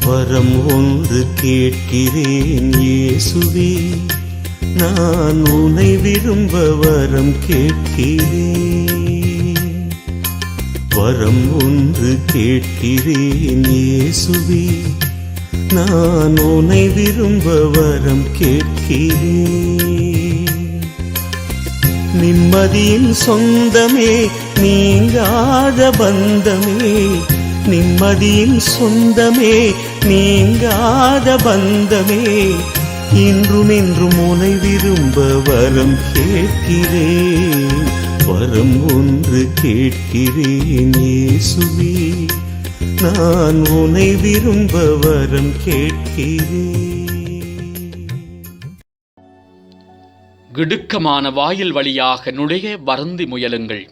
வரம் ஒன்று கேட்கிறேன் இயேசுவே. நான் உன்னை விரும்ப வரம் கேட்கிறேன். வரம் ஒன்று கேட்கிறேன் இயேசுவே. நான் உன்னை விரும்ப வரம் கேட்கிறேன். நிம்மதியின் சொந்தமே நீங்காத பந்தமே. நிம்மதியின் சொந்தமே நீங்காத பந்தமே இன்றும் என்றும் உனை விரும்ப வரம் கேட்கிறேன். வரம் ஒன்று கேட்கிறேன் இயேசுவே நான் உனை விரும்ப வரம் கேட்கிறேன். கிடுக்கமான வாயில் வழியாக நுழைய வருந்தி முயலுங்கள்.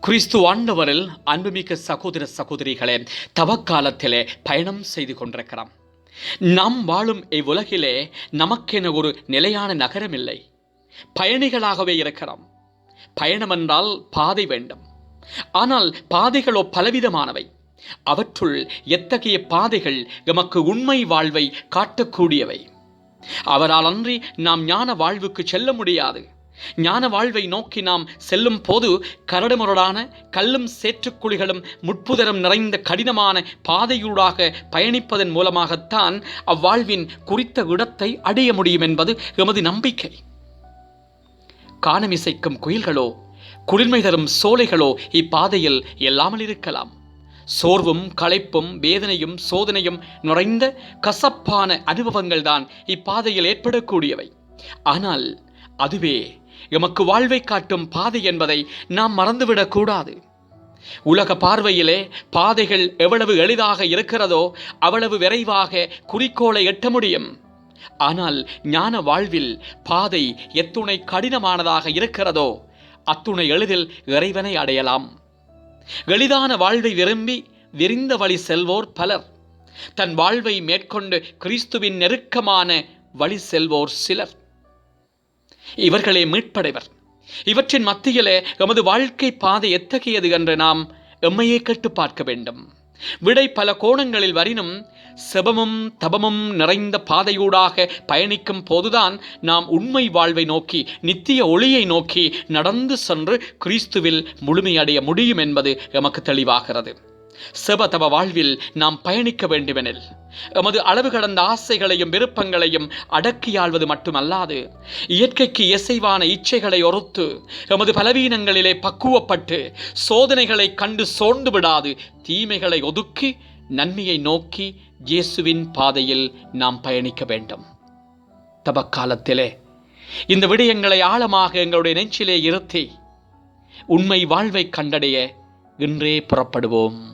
கிறிஸ்து ஆண்டவரில் அன்புமிக்க சகோதர சகோதரிகளே தவக்காலத்திலே பயணம் செய்து கொண்டிருக்கிறோம். நாம் வாழும் இவ்வுலகிலே நமக்கென ஒரு நிலையான நகரம் இல்லை. பயணிகளாகவே இருக்கிறோம். பயணம் என்றால் பாதை வேண்டும். ஆனால் பாதைகளோ பலவிதமானவை. அவற்றுள் எத்தகைய பாதைகள் எமக்கு உண்மை வாழ்வை காட்டக்கூடியவை? அவரால் அன்றி நாம் ஞான வாழ்வுக்கு செல்ல முடியாது. ஞான வாழ்வை நோக்கி நாம் செல்லும் போது கரடுமுரடான கல்லும் சேற்றுக்குழிகளும் முட்புதரம் நிறைந்த கடினமான பாதையூடாக பயணிப்பதன் மூலமாகத்தான் அவ்வாழ்வின் குறித்த இடத்தை அடைய முடியும் என்பது எமது நம்பிக்கை. காணமிசைக்கும் குயில்களோ குளிர்மை தரும் சோலைகளோ இப்பாதையில் இல்லாமல் இருக்கலாம். சோர்வும் களைப்பும் வேதனையும் சோதனையும் நிறைந்த கசப்பான அனுபவங்கள் தான் இப்பாதையில் ஏற்படக்கூடியவை. ஆனால் அதுவே எமக்கு வாழ்வை காட்டும் பாதை என்பதை நாம் மறந்துவிடக் கூடாது. உலக பார்வையிலே பாதைகள் எவ்வளவு எளிதாக இருக்கிறதோ அவ்வளவு விரைவாக குறிக்கோளை எட்ட முடியும். ஆனால் ஞான வாழ்வில் பாதை எத்துணை கடினமானதாக இருக்கிறதோ அத்துணை எளிதில் இறைவனை அடையலாம். எளிதான வாழ்வை விரும்பி விரிந்த வழி செல்வோர் பலர். தன் வாழ்வை மேற்கொண்டு கிறிஸ்துவின் நெருக்கமான வழி செல்வோர் சிலர். இவர்களே மீட்படைவர். இவற்றின் மத்தியிலே எமது வாழ்க்கை பாதை எத்தகையது என்று நாம் எம்மையே கேட்டு பார்க்க வேண்டும். விடை பல கோணங்களில் வரினும் செபமும் தபமும் நிறைந்த பாதையூடாக பயணிக்கும் போதுதான் நாம் உண்மை வாழ்வை நோக்கி நித்திய ஒளியை நோக்கி நடந்து சென்று கிறிஸ்துவில் முழுமையடைய முடியும் என்பது எமக்கு தெளிவாகிறது. செபதப வாழ்வில் நாம் பயணிக்க வேண்டுமெனில் எமது அளவு கடந்த ஆசைகளையும் விருப்பங்களையும் அடக்கியாள்வது மட்டுமல்லாது இயற்கைக்கு இசைவான இச்சைகளை ஒருத்து எமது பலவீனங்களிலே பக்குவப்பட்டு சோதனைகளை கண்டு சோர்ந்து விடாது தீமைகளை ஒதுக்கி நன்மையை நோக்கி இயேசுவின் பாதையில் நாம் பயணிக்க வேண்டும். தபக்காலத்திலே இந்த விடயங்களை ஆழமாக எங்களுடைய நெஞ்சிலே இருத்தி உண்மை வாழ்வை கண்டடைய இன்றே புறப்படுவோம்.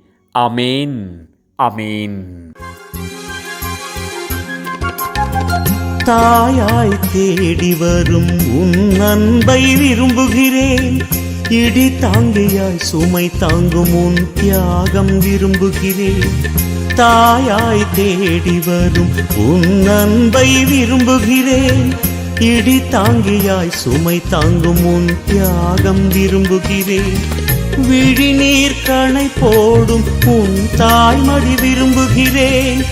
அமேன் அமேன் தாயாய் தேடி வரும் உன் அன்பை விரும்புகிறேன். இடி தாங்கியாய் சுமை தாங்கும் உன் தியாகம் விரும்புகிறேன். தாயாய் தேடி வரும் உன் அன்பை விரும்புகிறேன். இடி தாங்கியாய் சுமை தாங்கும் உன் தியாகம் விரும்புகிறேன். விழிநீர் கணை போடும் உன் தாய்மடி விரும்புகிறேன்.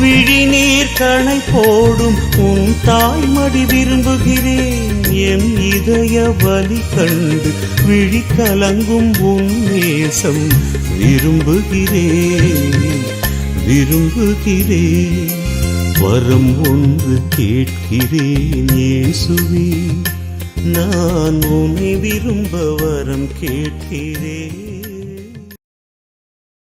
விழிநீர் கணை போடும் உன் தாய்மடி விரும்புகிறேன். என் இதய வலி கண்டு விழி கலங்கும் உன் நேசம் விரும்புகிறேன். விரும்புகிறேன். வரம் ஒன்று கேட்கிறேன். இயேசுவே நான் உன்னை விரும்ப வரம் கேட்கிறேன்.